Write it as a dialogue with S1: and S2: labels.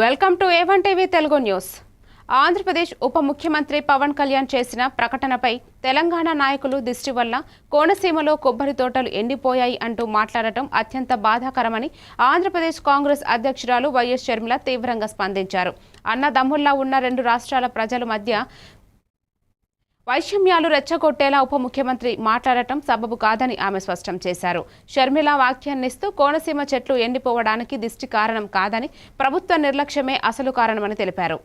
S1: Welcome to A one TV Telugu news. Andhra Pradesh ఉప ముఖ్యమంత్రి పవన్ కళ్యాణ్ చేసిన ప్రకటనపై తెలంగాణ నాయకులు దిష్టి వల్ల కోనసీమలో కొబ్బరి తోటలు ఎండిపోయాయి అంటూ మాట్లాడటం అత్యంత బాధాకరమని ఆంధ్రప్రదేశ్ కాంగ్రెస్ అధ్యక్షురాలు వైఎస్ షర్మిల తీవ్రంగా స్పందించారు. అన్నదమ్ముల్లా ఉన్న రెండు రాష్ట్రాల ప్రజల మధ్య వైషమ్యాలు రెచ్చగొట్టేలా ఉప ముఖ్యమంత్రి మాట్లాడటం సబబు కాదని ఆమె స్పష్టం చేశారు. షర్మిల వ్యాఖ్యానిస్తూ కోనసీమ చెట్లు ఎండిపోవడానికి దిష్టి కారణం కాదని ప్రభుత్వ నిర్లక్ష్యమే అసలు కారణమని తెలిపారు.